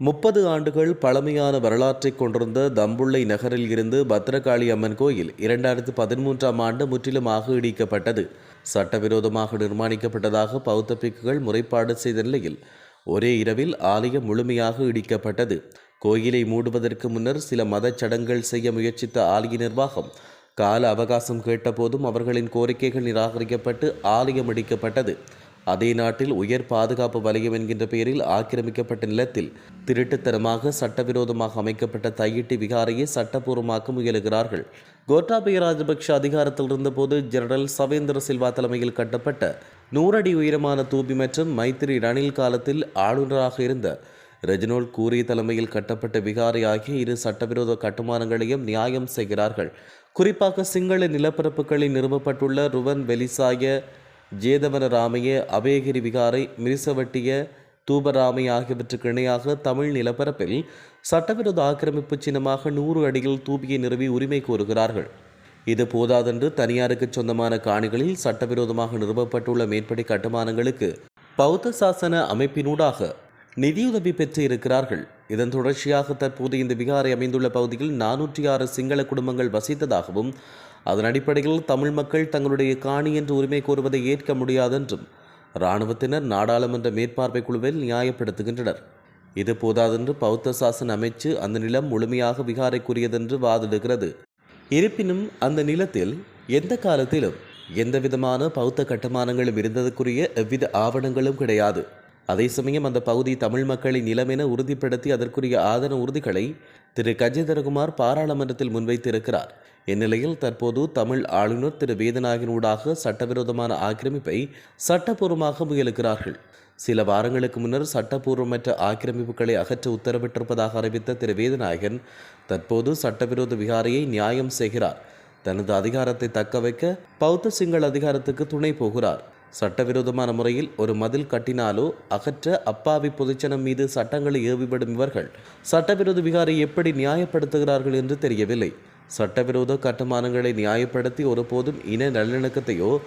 முப்பது ஆண்டுகள் பழமையான வரலாற்றை கொண்டிருந்த தம்புள்ளை நகரில் இருந்து பத்ரகாளி அம்மன் கோயில் இரண்டாயிரத்து பதிமூன்றாம் ஆண்டு முற்றிலுமாக இடிக்கப்பட்டது சட்டவிரோதமாக நிர்மாணிக்கப்பட்டதாக பௌத்த பிக்குகள் முறைப்பாடு செய்த நிலையில் ஒரே இரவில் ஆலயம் முழுமையாக இடிக்கப்பட்டது. கோயிலை மூடுவதற்கு முன்னர் சில மதச் சடங்குகள் செய்ய முயற்சித்த ஆலய நிர்வாகம் கால அவகாசம் கேட்டபோதும் அவர்களின் கோரிக்கைகள் நிராகரிக்கப்பட்டு ஆலயம் இடிக்கப்பட்டது. அதே நாட்டில் உயர் பாதுகாப்பு வலயம் என்கின்ற பெயரில் ஆக்கிரமிக்கப்பட்ட நிலத்தில் திருட்டுத்தனமாக சட்டவிரோதமாக அமைக்கப்பட்ட தையிட்டி விகாரையை சட்டப்பூர்வமாக்க முயலுகிறார்கள். கோட்டாபய ராஜபக்ஷ அதிகாரத்தில் இருந்தபோது ஜெனரல் சவேந்திர சில்வா தலைமையில் கட்டப்பட்ட நூறடி உயரமான தூபி மற்றும் மைத்திரி ரணில் காலத்தில் ஆளுநராக இருந்த ரெஜினோல் கூரி தலைமையில் கட்டப்பட்ட விகாரி ஆகிய இரு சட்டவிரோத கட்டுமானங்களையும் நியாயம் செய்கிறார்கள். குறிப்பாக சிங்கள நிலப்பரப்புகளில் நிறுவப்பட்டுள்ள ருவன் வெலிசாய ஜேதவன ராமைய அபயகிரி விகாரை மிரிசவட்டிய தூபராமை ஆகியவற்றுக்கு இணையாக தமிழ் நிலப்பரப்பில் சட்டவிரோத ஆக்கிரமிப்பு சின்னமாக நூறு அடியில் தூபியை நிறுவி உரிமை கோருகிறார்கள். இது போதாதென்று தனியாருக்கு சொந்தமான காணிகளில் சட்டவிரோதமாக நிறுவப்பட்டுள்ள மேற்படி கட்டுமானங்களுக்கு பௌத்த சாசன அமைப்பினூடாக நிதியுதவி பெற்று இருக்கிறார்கள். இதன் தொடர்ச்சியாக தற்போது இந்த விகாரை அமைந்துள்ள பகுதியில் நானூற்றி ஆறு சிங்கள குடும்பங்கள் வசித்ததாகவும் அதன் அடிப்படையில் தமிழ் மக்கள் தங்களுடைய காணி என்று உரிமை கோருவதை ஏற்க முடியாதென்றும் இராணுவத்தினர் நாடாளுமன்ற மேற்பார்வை குழுவில் நியாயப்படுத்துகின்றனர். இது போதாதென்று பௌத்த சாசன அமைச்சு அந்த நிலம் முழுமையாக விகாரைக்குரியதென்று வாதிடுகிறது. இருப்பினும் அந்த நிலத்தில் எந்த காலத்திலும் எந்தவிதமான பௌத்த கட்டுமானங்களும் இருந்ததற்குரிய எவ்வித ஆவணங்களும் கிடையாது. அதே சமயம் அந்த பகுதி தமிழ் மக்களின் நிலமென என உறுதிப்படுத்தி அதற்குரிய ஆதன உறுதிகளை திரு கஜேந்திரகுமார் பாராளுமன்றத்தில் முன்வைத்திருக்கிறார். இந்நிலையில் தற்போது தமிழ் ஆளுநர் திரு வேதநாயகனூடாக சட்டவிரோதமான ஆக்கிரமிப்பை சட்டப்பூர்வமாக முயலுகிறார்கள். சில வாரங்களுக்கு முன்னர் சட்டப்பூர்வமற்ற ஆக்கிரமிப்புகளை அகற்ற உத்தரவிட்டிருப்பதாக அறிவித்த திரு வேதநாயகன் தற்போது சட்டவிரோத விகாரையை நியாயம் செய்கிறார். தனது அதிகாரத்தை தக்க வைக்க பௌத்த சிங்கள அதிகாரத்துக்கு துணை போகிறார். சட்டவிரோதமான முறையில் ஒரு மதில் கட்டினாலோ அகற்ற அப்பாவி பொதுச்சனம் மீது சட்டங்களை ஏவிவிடும் இவர்கள் சட்டவிரோத விகாரை எப்படி நியாயப்படுத்துகிறார்கள் என்று தெரியவில்லை. சட்டவிரோத கட்டுமானங்களை நியாயப்படுத்தி ஒருபோதும் இன நல்லிணக்கத்தையோ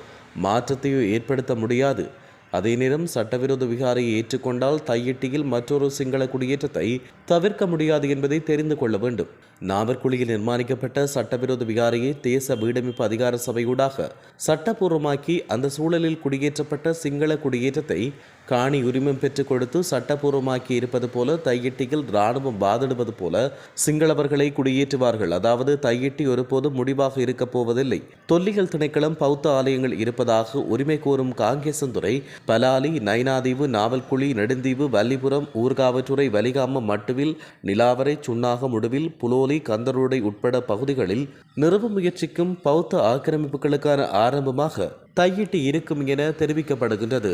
மாற்றத்தையோ ஏற்படுத்த முடியாது. அதே நேரம் சட்டவிரோத விகாரையை ஏற்றுக்கொண்டால் தையிட்டியில் மற்றொரு சிங்கள குடியேற்றத்தை தவிர்க்க முடியாது என்பதை தெரிந்து கொள்ள வேண்டும். நாவற்குழியில் நிர்மாணிக்கப்பட்ட சட்டவிரோத விகாரையை தேச வீடமைப்பு அதிகார சபையூடாக சட்டப்பூர்வமாக்கி அந்த சூழலில் குடியேற்றப்பட்ட சிங்கள குடியேற்றத்தை காணி உரிமம் பெற்றுக் கொடுத்து சட்டப்பூர்வமாக்கி இருப்பது போல தையிட்டியில் இராணுவம் வாதிடுவது போல சிங்களவர்களை குடியேற்றுவார்கள். அதாவது தையிட்டி ஒருபோதும் முடிவாக இருக்கப் போவதில்லை. தொல்லிகள் திணைக்களம் பௌத்த ஆலயங்கள் இருப்பதாக உரிமை கோரும் காங்கேசந்துறை பலாலி நைனாதீவு நாவல்குழி நெடுந்தீவு வல்லிபுரம் ஊர்காவற்றுறை வலிகாமம் மட்டுவில் நிலாவரை சுண்ணாக முடுவில் புலோலி கந்தரோடை உட்பட பகுதிகளில் நிறுவ முயற்சிக்கும் பௌத்த ஆக்கிரமிப்புகளுக்கான ஆரம்பமாக தையிட்டு இருக்கும் என தெரிவிக்கப்படுகின்றது.